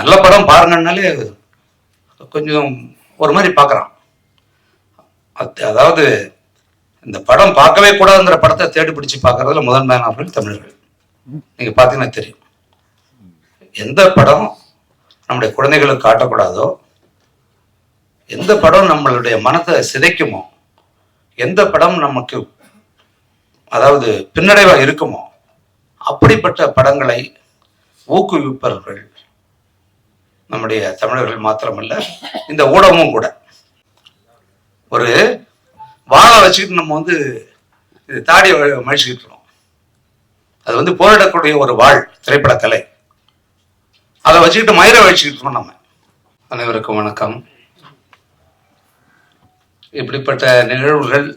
நல்ல படம் பாருங்கன்னாலே கொஞ்சம் ஒரு மாதிரி பார்க்குறான். அது- அதாவது இந்த படம் பார்க்கவே கூடாதுங்கிற படத்தை தேடி பிடிச்சி பார்க்கறதுல முதன்மையானவர்கள் தமிழர்கள். நீங்கள் பார்த்தீங்கன்னா தெரியும். எந்த படம் நம்முடைய குழந்தைகளுக்கு காட்டக்கூடாதோ எந்த படம் நம்மளுடைய மனத்தை சிதைக்குமோ எந்த படம் நமக்கு அதாவது பின்னடைவாக இருக்குமோ அப்படிப்பட்ட படங்களை ஊக்குவிப்பவர்கள் நம்முடைய தமிழர்கள் மாத்திரமல்ல இந்த ஊடகமும் கூட. ஒரு வாழை வச்சுக்கிட்டு நம்ம வந்து இது தாடியை மழிச்சுக்கிட்டு இருக்கோம். அது வந்து போரிடக்கூடிய ஒரு வாழ் திரைப்பட கலை அதை வச்சுக்கிட்டு மயிரை வச்சுக்கிட்டு இருக்கோம் நம்ம. அனைவருக்கும் வணக்கம். இப்படிப்பட்ட நிகழ்வுகள்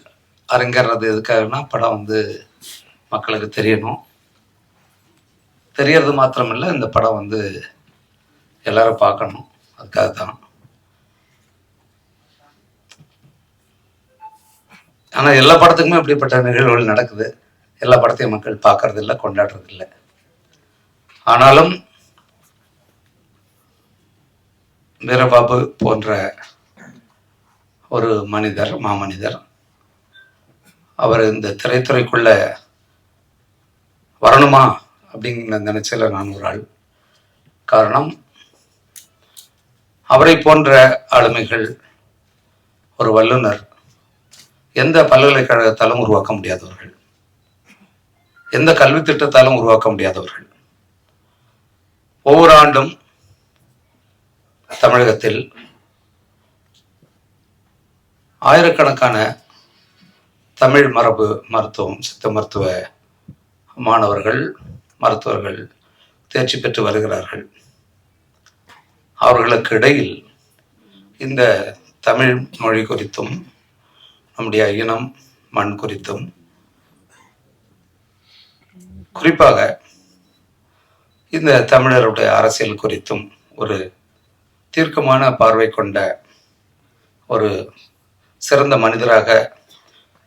அரங்கேறது எதுக்காகனா படம் வந்து மக்களுக்கு தெரியணும். தெரியறது மாத்திரமில்லை இந்த படம் வந்து எல்லாரும் பார்க்கணும். அதுக்காக தான் ஆனால் எல்லா படத்துக்குமே அப்படிப்பட்ட நிகழ்வுகள் நடக்குது. எல்லா படத்தையும் மக்கள் பார்க்கறது இல்லை கொண்டாடுறது இல்லை ஆனாலும் வீரபாபு போன்ற ஒரு மனிதர் மாமனிதர் அவர் இந்த திரைத்துறைக்குள்ள வரணுமா அப்படிங்கிற நினைச்சல நான் ஒரு ஆள். காரணம் அவரை போன்ற ஆளுமைகள் ஒரு வல்லுனர் எந்த பல்கலைக்கழகத்தாலும் உருவாக்க முடியாதவர்கள். எந்த கல்வி திட்டத்தாலும் உருவாக்க முடியாதவர்கள். ஒவ்வொரு ஆண்டும் தமிழகத்தில் ஆயிரக்கணக்கான தமிழ் மரபு மருத்துவம் சித்த மருத்துவ மாணவர்கள் மருத்துவர்கள் தேர்ச்சி பெற்று வருகிறார்கள். அவர்களுக்கு இடையில் இந்த தமிழ் மொழி குறித்தும் நம்முடைய இனம் மண் குறித்தும் குறிப்பாக இந்த தமிழருடைய அரசியல் குறித்தும் ஒரு தீர்க்கமான பார்வை கொண்ட ஒரு சிறந்த மனிதராக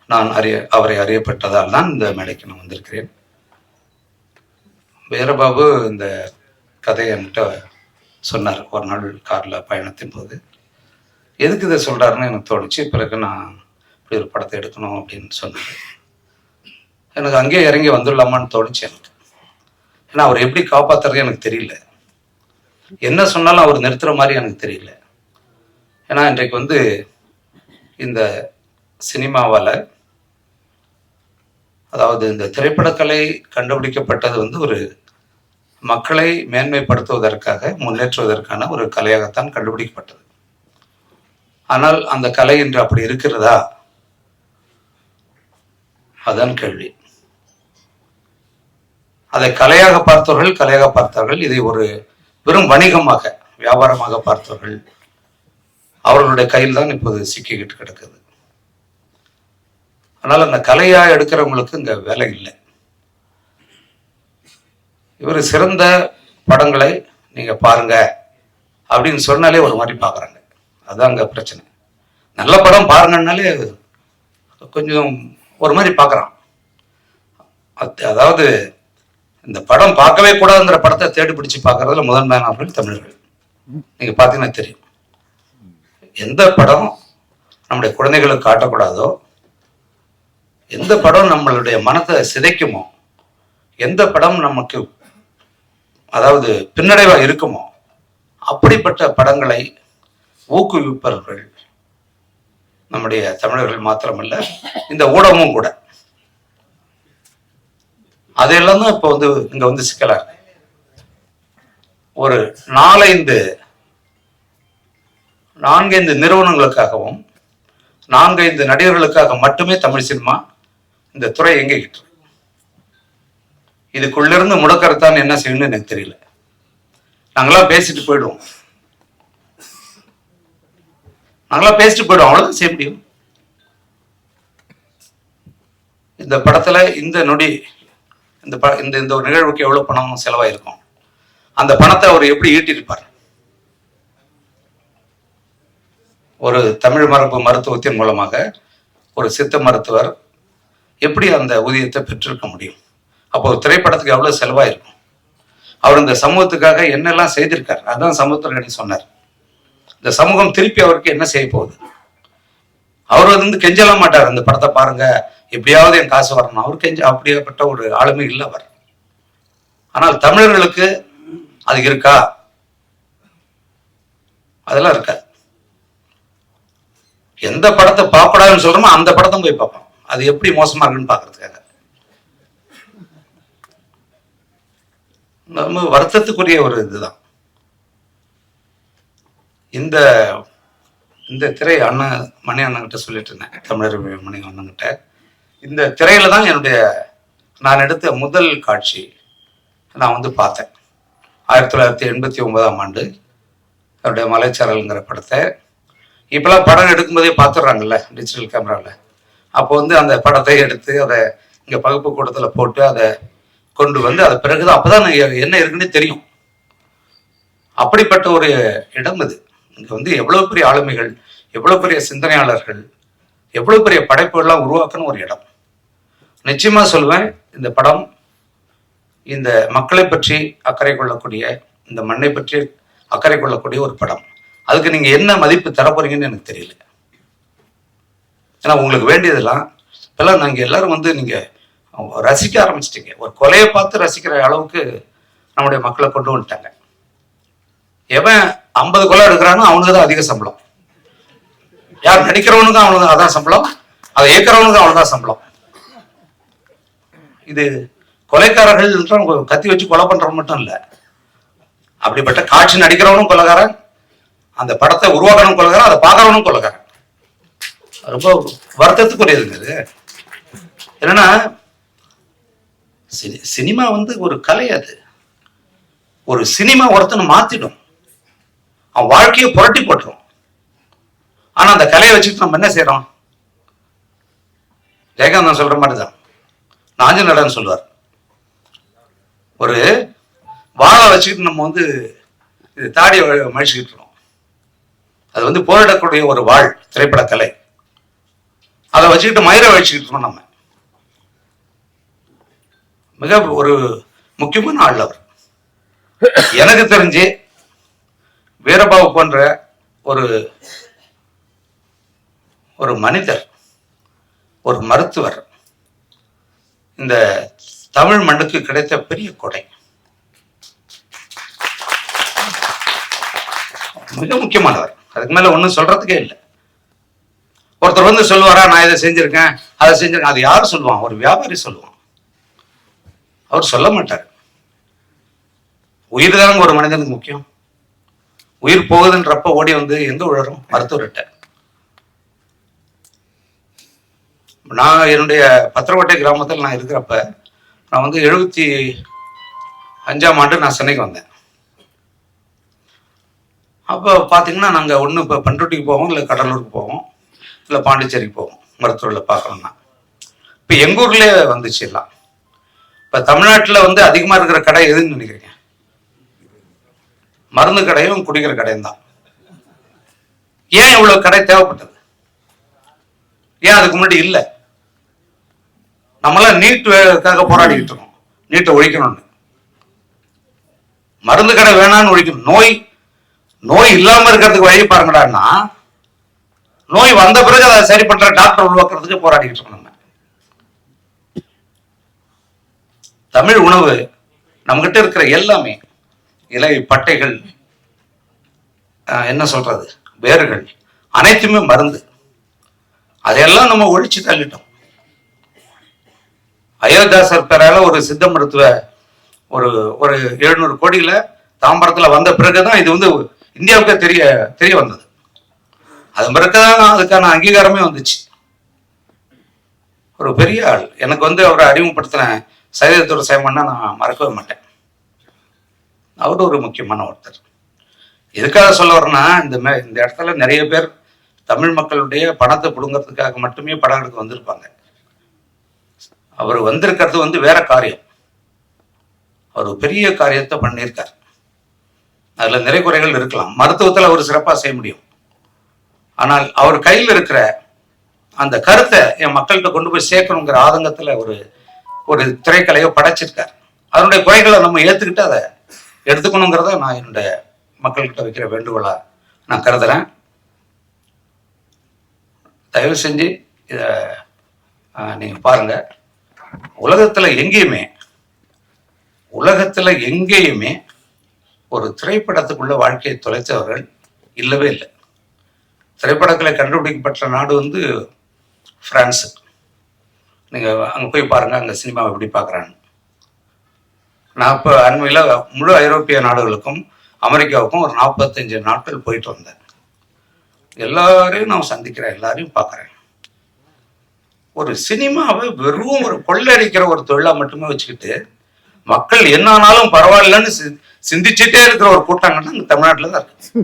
நான் அறிய அவரை அறியப்பட்டதால் தான் இந்த மேடைக்கு நான் வந்திருக்கிறேன். வீரபாபு இந்த கதையை என்கிட்ட சொன்னார் ஒரு நாள் காரில் பயணத்தின் போது. எதுக்கு இதை சொல்கிறாருன்னு எனக்கு தோணுச்சு. பிறகு நான் இப்படி ஒரு படத்தை எடுக்கணும் அப்படின்னு சொன்னார். எனக்கு அங்கேயே இறங்கி வந்துடலாமான்னு தோணுச்சு எனக்கு. ஏன்னா அவர் எப்படி காப்பாற்றுறது எனக்கு தெரியல. என்ன சொன்னாலும் அவர் நிறுத்துகிற மாதிரி எனக்கு தெரியல. ஏன்னா இன்றைக்கு வந்து இந்த சினிமாவால் அதாவது இந்த திரைப்படக்கலை கண்டுபிடிக்கப்பட்டது வந்து ஒரு மக்களை மேன்மைப்படுத்துவதற்காக முன்னேற்றுவதற்கான ஒரு கலையாகத்தான் கண்டுபிடிக்கப்பட்டது. ஆனால் அந்த கலை இன்று அப்படி இருக்கிறதா? அதான் கேள்வி. அதை கலையாக பார்த்தவர்கள் கலையாக பார்த்தார்கள். இதை ஒரு வெறும் வணிகமாக வியாபாரமாக பார்த்தவர்கள் அவர்களுடைய கையில் தான் இப்போது சிக்கிக்கிட்டு கிடக்குது. ஆனால் அந்த கலையா எடுக்கிறவங்களுக்கு இங்க வேலை இல்லை. இவர் சிறந்த படங்களை நீங்கள் பாருங்க அப்படின்னு சொன்னாலே ஒரு மாதிரி பார்க்குறாங்க அதுதான் அங்கே பிரச்சனை. நல்ல படம் பாருங்கன்னாலே கொஞ்சம் ஒரு மாதிரி பார்க்குறான் அதாவது இந்த படம் பார்க்கவே கூடாதுங்கிற படத்தை தேடி பிடிச்சு பார்க்கறதுல முதன்மையானவர்கள் தமிழர்கள். நீங்கள் பார்த்தீங்கன்னா தெரியும். எந்த படம் நம்முடைய குழந்தைகளுக்கு காட்டக்கூடாதோ எந்த படம் நம்மளுடைய மனத்தை சிதைக்குமோ எந்த படம் நமக்கு அதாவது பின்னடைவா இருக்குமோ? அப்படிப்பட்ட படங்களை ஊக்குவிப்பவர்கள் நம்முடைய தமிழர்கள் மாத்திரமல்ல இந்த ஊடகமும் கூட. அதையெல்லாம் தான் இப்போ வந்து இங்க வந்து சிக்கலாக இருக்கு. ஒரு நாலைந்து நான்கைந்து நிறுவனங்களுக்காகவும் நான்கைந்து நடிகர்களுக்காக மட்டுமே தமிழ் சினிமா இந்த துறை எங்கிக்கிட்டு இதுக்குள்ள இருந்து முடக்கறதான் என்ன செய்யணும்னு எனக்கு தெரியல. நாங்களாம் பேசிட்டு போயிடுவோம். நாங்களாம் பேசிட்டு போயிடுவோம். அவ்வளவுதான் செய்ய முடியும். இந்த படத்துல இந்த நொடி இந்த ப இந்த இந்த ஒரு நிகழ்வுக்கு எவ்வளவு பணம் செலவாயிருக்கும்? அந்த பணத்தை அவர் எப்படி ஈட்டியிருப்பார்? ஒரு தமிழ் மரபு மருத்துவத்தின் மூலமாக ஒரு சித்த மருத்துவர் எப்படி அந்த ஊதியத்தை பெற்றிருக்க முடியும்? அப்போ ஒரு திரைப்படத்துக்கு எவ்வளவு செலவாயிருக்கும்? அவர் இந்த சமூகத்துக்காக என்னெல்லாம் செய்திருக்கார்? அதான் சமூகத்தினடி சொன்னார். இந்த சமூகம் திருப்பி அவருக்கு என்ன செய்ய போகுது? அவர் வந்து கெஞ்சல மாட்டார். அந்த படத்தை பாருங்க எப்படியாவது என் காசு வரணும். அவர் கெஞ்ச அப்படியாப்பட்ட ஒரு ஆளுமை இல்லை அவர். ஆனால் தமிழர்களுக்கு அது இருக்கா? அதெல்லாம் இருக்காது. எந்த படத்தை பார்ப்படாதுன்னு சொல்றோமோ அந்த படத்தை போய் பார்ப்போம். அது எப்படி மோசமா இருக்குன்னு பாக்குறதுக்காக நம்ம வருத்தத்துக்குரிய ஒரு இதுதான். இந்த இந்த திரை அண்ணன் மணி அண்ணன்கிட்ட சொல்லிட்டு இருந்தேன். தமிழர் மணி அண்ணன்கிட்ட இந்த திரையில தான் என்னுடைய நான் எடுத்த முதல் காட்சி நான் வந்து பார்த்தேன். ஆயிரத்தி தொள்ளாயிரத்தி எண்பத்தி ஒன்பதாம் ஆண்டு. அவருடைய மலைச்சாரல்ங்கிற படத்தை. இப்போலாம் படம் எடுக்கும்போதே பார்த்துடுறாங்கல்ல டிஜிட்டல் கேமராவில் அப்போ வந்து அந்த படத்தை எடுத்து அதை இங்கே பகுப்பு கூடத்தில் போட்டு அதை கொண்டு வந்து அது பிறகுதான் அப்பதான் என்ன இருக்குன்னு தெரியும். அப்படிப்பட்ட ஒரு இடம் இது இங்கே வந்து எவ்வளோ பெரிய ஆளுமைகள் எவ்வளோ பெரிய சிந்தனையாளர்கள் எவ்வளோ பெரிய படைப்புகள்லாம் உருவாக்குன ஒரு இடம். நிச்சயமா சொல்லுவேன் இந்த படம் இந்த மக்களை பற்றி அக்கறை கொள்ளக்கூடிய இந்த மண்ணை பற்றி அக்கறை கொள்ளக்கூடிய ஒரு படம். அதுக்கு நீங்க என்ன மதிப்பு தரப்போறீங்கன்னு எனக்கு தெரியல. ஏன்னா உங்களுக்கு வேண்டியதெல்லாம் இப்பெல்லாம் நாங்கள் எல்லாரும் வந்து நீங்கள் ரசிக்க ஆரம்பிச்சிட்டிங்க. ஒரு கொலையை பார்த்து ரசிக்கிற அளவுக்கு நம்முடைய மக்களை கொண்டு வந்துட்டாங்க. எவன் ஐம்பது கொலை எடுக்கிறானோ அவனுக்கு தான் அதிக சம்பளம். யார் நடிக்கிறவனுக்கும் அவனுக்கு அதான் சம்பளம். அதை இயக்கிறவனுக்கும் அவனுதான் சம்பளம். இது கொலைக்காரர்கள் கத்தி வச்சு கொலை பண்றவன் மட்டும் இல்லை. அப்படிப்பட்ட காட்சி நடிக்கிறவனும் கொலைகாரன் அந்த படத்தை உருவாக்கணும் கொலைகாரன் அதை பார்க்கறவனும் கொலைகாரன். ரொம்ப வருத்தத்துக்குரியதுங்க இது. என்னன்னா சினி- சினிமா வந்து ஒரு கலை அது. ஒரு சினிமா ஒருத்தனை மாத்திடும். அவன் வாழ்க்கையை புரட்டி போட்டுரும். ஆனா அந்த கலையை வச்சுட்டு நம்ம என்ன செய்யறோம் ஜெயகாந்தன் சொல்ற மாதிரி தான் நாஞ்ச சொல்லுவார். ஒரு வாழை வச்சுக்கிட்டு நம்ம வந்து இது தாடியை மழிச்சுக்கிட்டு இருக்கோம். அது வந்து போரிடக்கூடிய ஒரு வாழ் திரைப்பட கலை அதை வச்சுக்கிட்டு மயிரை வச்சுக்கிட்டு இருக்கோம் நம்ம. மிக ஒரு முக்கியமான ஆள் அவர். எனக்கு தெரிஞ்சு வீரபாபு போன்ற ஒரு ஒரு மனிதர் ஒரு மருத்துவர் இந்த தமிழ் மண்ணுக்கு கிடைத்த பெரிய கொடை. மிக முக்கியமானவர். அதுக்கு மேல ஒண்ணும் சொல்றதுக்கே இல்லை. ஒருத்தர் வந்து சொல்லுவாரா நான் இதை செஞ்சிருக்கேன் அதை செஞ்சிருக்கேன். அது யார் சொல்லுவான்? ஒரு வியாபாரி சொல்லுவான். அவர் சொல்ல மாட்டார். உயிர் தானங்க ஒரு மனிதனுக்கு முக்கியம். உயிர் போகுதுன்றப்ப ஓடி வந்து எங்க உழறும்? மருத்துவர்கிட்ட நான் என்னுடைய பத்திரக்கோட்டை கிராமத்தில் நான் இருக்கிறப்ப நான் வந்து எழுபத்தி அஞ்சாம் ஆண்டு நான் சென்னைக்கு வந்தேன். அப்போ பார்த்தீங்கன்னா நாங்கள் ஒன்று இப்போ பண்ருட்டிக்கு போவோம் இல்லை கடலூருக்கு போவோம் இல்லை பாண்டிச்சேரிக்கு போவோம் மருத்துவரில் பார்க்கணும்னா. இப்போ எங்கள் ஊர்லேயே வந்துச்சு எல்லாம். இப்ப தமிழ்நாட்டுல வந்து அதிகமா இருக்கிற கடை எதுன்னு நினைக்கிறீங்க? மருந்து கடையும் குடிக்கிற கடையும் தான். ஏன் இவ்வளவு கடை தேவைப்பட்டது? ஏன் அதுக்கு முன்னாடி இல்லை? நம்மளாம் நீட்டுக்காக போராடிக்கிட்டு இருக்கோம். நீட்டை ஒழிக்கணும்னு. மருந்து கடை வேணாம்னு ஒழிக்கணும். நோய் நோய் இல்லாம இருக்கிறதுக்கு வழி பாருங்கடான்னா நோய் வந்த பிறகு அதை சரி பண்ற டாக்டர் உருவாக்குறதுக்கு போராடிக்கிட்டு இருக்கணும் நம்ம தமிழ் உணவு நம்மகிட்ட இருக்கிற எல்லாமே இலை பட்டைகள் ஆஹ், என்ன சொல்றது வேர்கள் அனைத்துமே மருந்து. அதையெல்லாம் நம்ம ஒழிச்சு தள்ளிட்டோம். அயோத்தியாசர் பேரால ஒரு சித்த மருத்துவ ஒரு ஒரு எழுநூறு கோடியில தாம்பரத்துல வந்த பிறகுதான் இது வந்து இந்தியாவுக்கு தெரிய தெரிய வந்தது. அது பிறகுதான் அதுக்கான அங்கீகாரமே வந்துச்சு. ஒரு பெரிய ஆள். எனக்கு வந்து அவரை அறிமுகப்படுத்தின சைதத்துறை சேமன்னா நான் மறக்கவே மாட்டேன். அவர் ஒரு முக்கியமான ஒருத்தர். எதுக்காக சொல்ல வரேன்னா இந்த மே இந்த இடத்துல நிறைய பேர் தமிழ் மக்களுடைய பணத்தை பிடுங்கிறதுக்காக மட்டுமே படம் எடுக்க வந்திருப்பாங்க. அவர் வந்திருக்கிறது வந்து வேற காரியம். அவர் பெரிய காரியத்தை பண்ணியிருக்கார். அதுல நிறை குறைகள் இருக்கலாம். மருத்துவத்தில் அவர் சிறப்பாக செய்ய முடியும். ஆனால் அவர் கையில் இருக்கிற அந்த கருத்தை என் மக்கள்கிட்ட கொண்டு போய் சேர்க்கணுங்கிற ஆதங்கத்துல ஒரு ஒரு திரைக்கலையோ படைச்சிருக்கார். அதனுடைய குறைகளை நம்ம ஏற்றுக்கிட்டு அதை எடுத்துக்கணுங்கிறத நான் என்னுடைய மக்கள்கிட்ட வைக்கிற வேண்டுகோளாக நான் கருதுகிறேன் தயவு செஞ்சு இதை நீங்கள் பாருங்கள் உலகத்தில் எங்கேயுமே உலகத்தில் எங்கேயுமே ஒரு திரைப்படத்துக்குள்ள வாழ்க்கையை தொலைத்தவர்கள் இல்லவே இல்லை. திரைப்படங்களை கண்டுபிடிக்கப்பட்ட நாடு வந்து பிரான்ஸு நீங்கள் அங்கே போய் பாருங்கள் அங்கே சினிமாவை எப்படி பார்க்குறாங்க நான் இப்போ அண்மையில் முழு ஐரோப்பிய நாடுகளுக்கும் அமெரிக்காவுக்கும் ஒரு நாற்பத்தஞ்சு நாட்கள் போயிட்டு வந்தேன். எல்லாரையும் நான் சந்திக்கிறேன் எல்லாரையும் பார்க்குறேன் ஒரு சினிமாவை வெறும் ஒரு கொள்ளடிக்கிற ஒரு தொழிலாக மட்டுமே வச்சுக்கிட்டு மக்கள் என்ன ஆனாலும் பரவாயில்லன்னு சிந்திச்சுட்டே இருக்கிற ஒரு கூட்டங்கள்னா அங்கே தமிழ்நாட்டில் தான் இருக்கு.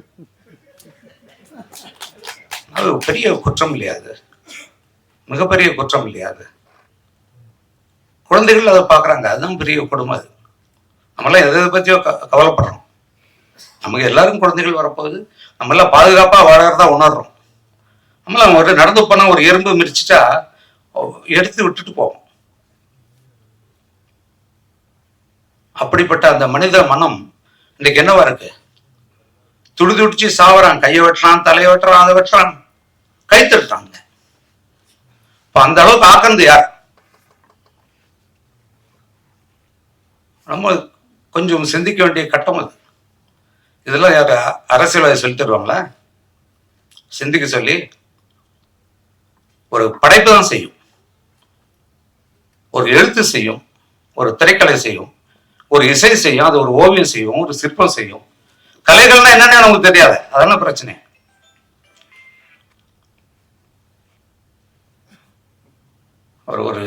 அது பெரிய குற்றம் இல்லையா அது? மிகப்பெரிய குற்றம் இல்லையா அது? குழந்தைகள் அதை பார்க்குறாங்க. அதுதான் பெரிய கொடுமை அது. நம்மளாம் எதை பற்றியோ க கவலைப்படுறோம். நமக்கு எல்லாரும் குழந்தைகள் வரப்போகுது. நம்மளாம் பாதுகாப்பாக வாழறதா உணர்றோம். நம்மளாம் ஒரு நடந்து போனால் ஒரு எறும்பு மிரிச்சிட்டா எடுத்து விட்டுட்டு போவோம். அப்படிப்பட்ட அந்த மனித மனம் இன்னைக்கு என்னவா இருக்கு? துடி துடிச்சு சாவறான். கையை வெட்டுறான் தலையை வெட்டுறான் அதை வெட்டுறான். கை தட்டுறாங்க. இப்போ அந்த அளவுக்கு ஆக்கிறது யார்? நம்ம கொஞ்சம் சிந்திக்க வேண்டிய கட்டம் அது. இதெல்லாம் யார்? அரசியல்வாதி சொல்லி தருவாங்களா? சிந்திக்க சொல்லி ஒரு படைப்பு தான் செய்யும். ஒரு எழுத்து செய்யும் ஒரு திரைக்கலை செய்யும் ஒரு இசை செய்யும் அது ஒரு ஓவியம் செய்யும் ஒரு சிற்பம் செய்யும். கலைகள்னா என்னன்னு நமக்கு தெரியாது. அதெல்லாம் பிரச்சனை. அவர் ஒரு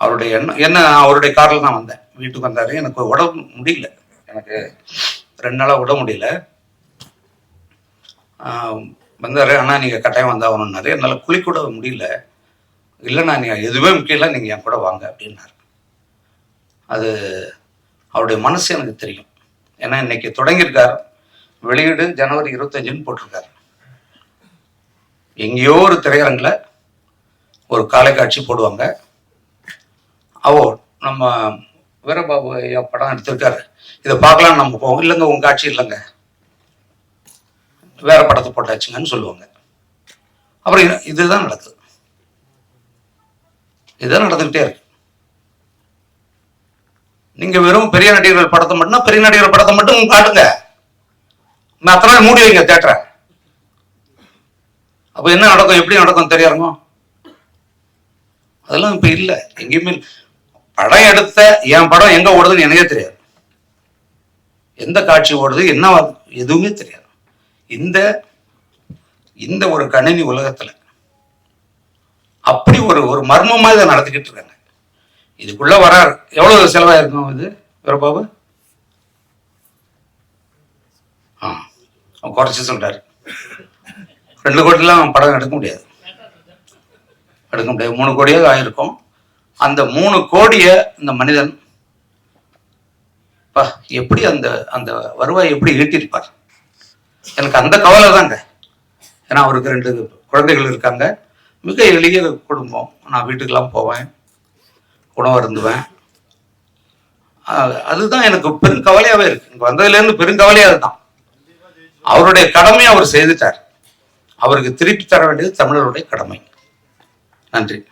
அவருடைய எண்ணம் என்ன அவருடைய காரில் நான் வந்தேன். வீட்டுக்கு வந்தாரு. எனக்கு உடம்பு முடியல. எனக்கு ரெண்டு நாளாக உட முடியல. வந்தார். ஆனால் நீங்கள் கட்டாயம் வந்தாகணுன்னாரு என்னால் குளிக்கூட முடியல. இல்லைண்ணா நீங்கள் எதுவுமே முக்கியம் இல்லை. நீங்கள் என் கூட வாங்க அப்படின்னாரு. அது அவருடைய மனசு எனக்கு தெரியும். ஏன்னா இன்னைக்கு தொடங்கியிருக்கார். வெளியீடு ஜனவரி இருபத்தஞ்சுன்னு போட்டிருக்காரு. எங்கேயோ ஒரு திரையரங்கில் ஒரு காலை காட்சி போடுவாங்க. அவோ நம்ம வீரபாபு ஐயா படம் எடுத்திருக்காரு. இதை பார்க்கலாம் நம்ம போவோம். இல்லைங்க உங்க காட்சி இல்லைங்க. வேற படத்தை போட்டாச்சுங்கன்னு சொல்லுவாங்க. அப்புறம் இதுதான் நடக்குது. இதுதான் நடந்துகிட்டே இருக்கு. நீங்க வெறும் பெரிய நடிகர்கள் படத்தை மட்டும் பெரிய நடிகர்கள் படத்தை மட்டும் காட்டுங்க. நான் அத்தனை நாள் மூடி வைங்க தேட்டரை. அப்ப என்ன நடக்கும் எப்படி நடக்கும் தெரியாருங்க அதெல்லாம் இப்ப இல்ல. எங்கேயுமே படம் எடுத்த என் படம் எங்க ஓடுதுன்னு எனக்கே தெரியாது. எந்த காட்சி ஓடுது என்ன எதுவுமே தெரியாது. இந்த இந்த ஒரு கணினி உலகத்துல அப்படி ஒரு ஒரு மர்மமா இதை நடத்திக்கிட்டு இருக்காங்க. இதுக்குள்ள வரார். எவ்வளவு செலவாயிருக்கும் இது வீரபாபு? ஆ அவன் குறைச்சி சொல்றாரு. ரெண்டு கோடிலாம் படம் எடுக்க முடியாது. எடுக்க முடியாது. மூணு கோடியாக ஆயிருக்கும். அந்த மூணு கோடியை இந்த மனிதன் பா எப்படி அந்த அந்த வருவாய் எப்படி ஈட்டியிருப்பார் எனக்கு அந்த கவலை தாங்க. ஏன்னா அவருக்கு ரெண்டு குழந்தைகள் இருக்காங்க. மிக எளிய குடும்பம். நான் வீட்டுக்கெல்லாம் போவேன். உணவு அருந்துவேன். அதுதான் எனக்கு பெரும் கவலையாவே இருக்கு. இங்க வந்ததுலேருந்து பெருங்கவலையா அதுதான். அவருடைய கடமையை அவர் செய்துட்டார். அவருக்கு திருப்பி தர வேண்டியது தமிழருடைய கடமை. நன்றி.